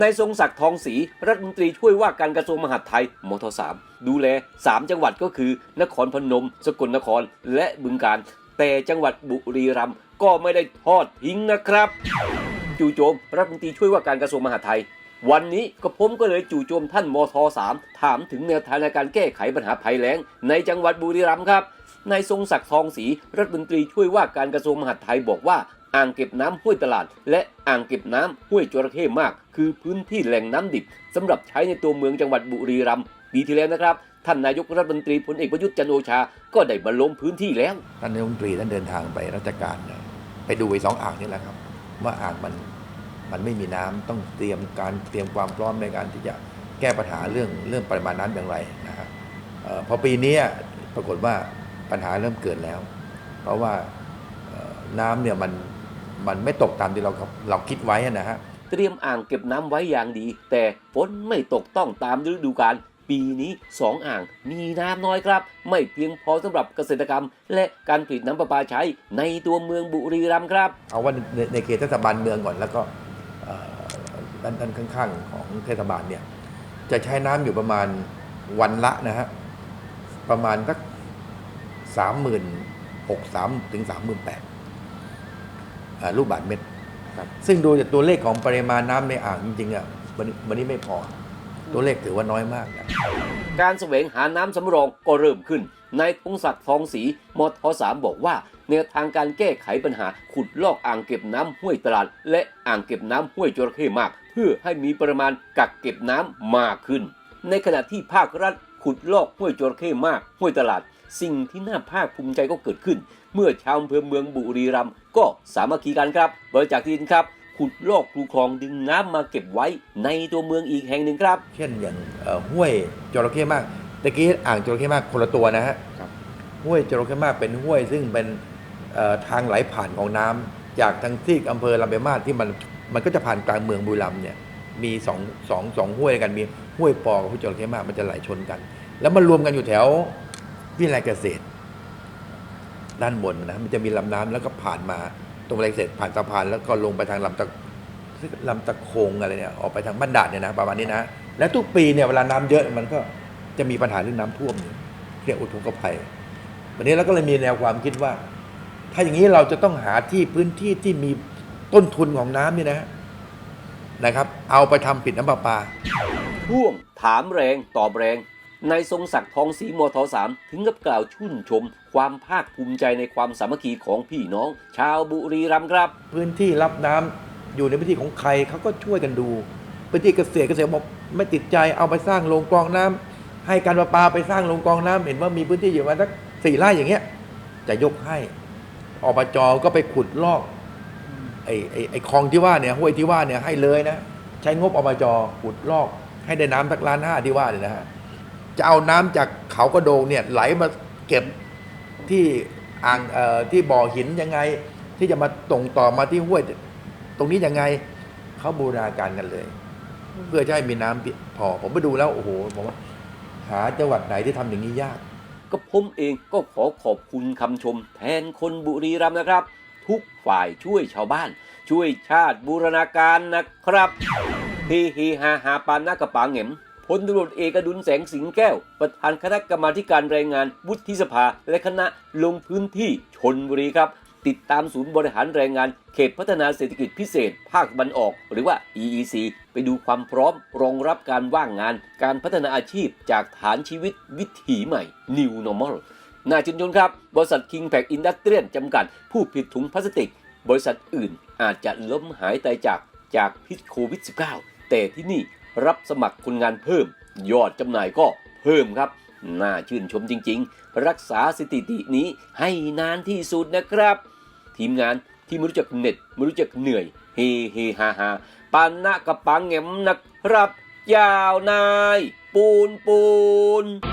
นายทรงศักดิ์ทองศรีรัฐมนตรีช่วยว่าการกระทรวงมหาดไทยมทสามดูแล 3 จังหวัดก็คือ นครพนม สกลนครและบึงกาฬแต่จังหวัดบุรีรัมย์ก็ไม่ได้ทอดทิ้งนะครับ จู่โจมรัฐมนตรีช่วยว่าการกระทรวงมหาดไทย วันนี้ก็ผมก็เลยจู่โจมท่านมทสามถามถึงแนวทางในการแก้ไขปัญหาภัยแล้ง ในจังหวัดบุรีรัมย์ครับนายทรงศักดิ์ทองศรีรัฐมนตรีช่วยว่าการกระทรวงมหาดไทยบอกว่า อ่างเก็บน้ำห้วยตลาด และอ่างเก็บน้ำห้วยจระเข้มาก คือพื้นที่แหล่งน้ำดิบสำหรับใช้ในตัวเมืองจังหวัดบุรีรัมย์ปีที่แล้วนะครับ ท่านนายกรัฐมนตรีพลเอกประยุทธ์จันโอชา ก็ได้มาลงพื้นที่แล้ว ท่านนายกรัฐมนตรีท่านเดินทางไปราชการไปดูไอ้สองอ่างนี่แหละครับ ว่าอ่างมันมันไม่มีน้ำต้องเตรียมการเตรียมความพร้อมในการที่จะแก้ปัญหาเรื่องเรื่องปริมาณน้ำอย่างไรนะครับพอปีนี้ปรากฏว่าปัญหาเริ่มเกิดแล้ว เพราะว่าน้ำเนี่ยมัน มันไม่ตกตามที่เราเราคิดไว้นะฮะเตรียมอ่างเก็บน้ำไว้อย่างดี แต่ฝนไม่ตกต้องตามฤดูกาลปีนี้สองอ่างมีน้ำน้อยครับ ไม่เพียงพอสำหรับเกษตรกรรม และการผลิตน้ำประปาใช้ในตัวเมืองบุรีรัมย์ครับ เอาว่าในในเขตเทศบาลเมืองก่อนแล้วก็เอ่อด้านด้านข้างๆ ของเทศบาลเนี่ยจะใช้น้ำอยู่ประมาณวันละนะฮะประมาณสักสามหมื่นหกสามถึงสามหมื่นแปด ลูกบาทเมตรครับซึ่งดูจากตัวเลขของปริมาณน้ำในอ่างจริงๆอะวันนี้วันนี้ไม่พอ ตัวเลขถือว่าน้อยมากนะการแสวงหาน้ำสำรองก็เริ่มขึ้นนายพงศักดิ์ทองศรีมทสามบอกว่าแนวทางการแก้ไขปัญหาขุดลอกอ่างเก็บน้ำห้วยตลาด และอ่างเก็บน้ำห้วยจระเข้มาก เพื่อให้มีปริมาณกักเก็บน้ำมากขึ้น ในขณะที่ภาครัฐ ขุดลอกห้วยจระเข้มากห้วยตลาด สิ่งที่น่าภาคภูมิใจก็เกิดขึ้น เมื่อชาวอำเภอเมืองบุรีรัมย์ก็สามัคคีกันครับ บริจาคที่ดินครับ ขุดลอกคูคลองดึงน้ำมาเก็บไว้ในตัวเมืองอีกแห่งหนึ่งครับ เช่นอย่างเอ่อห้วยจระเข้มากตะกี้อ่างจระเข้มากคนละตัวนะฮะครับห้วยจระเข้มากเป็นห้วยซึ่งเป็นเอ่อทางไหลผ่านของน้ำจากทางที่อำเภอลำปางมาศที่มันมันก็จะผ่านกลางเมืองบุรีรัมย์เนี่ยมีสองสองสองห้วยด้วยกันมี ห้วยปอกับห้วยจระเข้มากมันจะไหลชนกัน แล้วมันรวมกันอยู่แถววิไลเกษตร ด้านบนนะมันจะมีลำน้ำแล้วก็ผ่านมาตรงวิไลเกษตรผ่านสะพานแล้วก็ลงไปทางลำตะลำตะโคงอะไรเนี่ยออกไปทางบ้านด่าดเนี่ยนะประมาณนี้นะและทุกปีเนี่ยเวลาน้ำเยอะมันก็จะมีปัญหาเรื่องน้ำท่วมเนี่ยเรียกอุทกภัยวันนี้เราก็เลยมีแนวความคิดว่า ถ้าอย่างนี้เราจะต้องหาที่พื้นที่ที่มีต้นทุนของน้ำเนี่ยนะ นะครับ เอาไปทำปิดน้ำประปาช่วงถามแรงตอบแรงนายทรงศักดิ์ทองศรีมทสามถึงกับกล่าวชื่นชม ความภาคภูมิใจในความสามัคคีของพี่น้อง ชาวบุรีรัมย์ครับ พื้นที่รับน้ำอยู่ในพื้นที่ของใครเขาก็ช่วยกันดู พื้นที่เกษตรเกษตรบอกไม่ติดใจเอาไปสร้างโรงกรองน้ำให้การประปาไปสร้างโรงกรองน้ำเห็นว่ามีพื้นที่อยู่ประมาณสักสี่ไร่อย่างเงี้ยจะยกให้อบจก็ไปขุดลอกไอ้ไอ้ไอ้คลองที่ว่าเนี่ยห้วยที่ว่าเนี่ยให้เลยนะ ใช้งบอบจขุดลอก ให้ได้น้ำสักล้านห้าที่ว่าเนี่ยนะฮะจะเอาน้ำจากเขากระโดงเนี่ยไหลมาเก็บที่อ่างเอ่อที่บ่อหินยังไง ที่จะมาตรงต่อมาที่ห้วย ตรงนี้ยังไงเขาบูรณาการกันเลย เพื่อจะให้มีน้ำพอผมไปดูแล้วโอ้โหผมว่าหาจังหวัดไหนที่ทำอย่างนี้ยาก ก็ผมเองก็ขอขอบคุณคำชมแทนคนบุรีรัมย์นะครับ ทุกฝ่ายช่วยชาวบ้าน ช่วยชาติบูรณาการนะครับเฮเฮฮาฮาปานนากระปางเหง็มพลตำรวจเอกดุลแสงสิงแก้ว ประธานคณะกรรมาการแรงงานวุฒิสภา และคณะลงพื้นที่ชนบุรีครับ ติดตามศูนย์บริหารแรงงาน เขตพัฒนาเศรษฐกิจพิเศษ ภาคตะวันออก หรือว่า EEC ไปดูความพร้อมรองรับการว่างงาน การพัฒนาอาชีพจากฐานชีวิตวิถีใหม่ New Normal น่าชื่นชมครับ บริษัท King Pack Industrial จำกัด ผู้ผลิตถุงพลาสติก บริษัทอื่นอาจจะล้มหายตายจากจากพิษโควิด -19 แต่ที่นี่รับสมัครคนงานเพิ่ม ยอดจำหน่ายก็เพิ่มครับ น่าชื่นชมจริง ๆ รักษาสถิตินี้ให้นานที่สุดนะครับ ทีมงานที่ไม่รู้จักเหน็ดไม่รู้จักเหนื่อย เฮเฮฮาฮาปานนะกับปังแงมนะครับยาวนาย ปูนปูน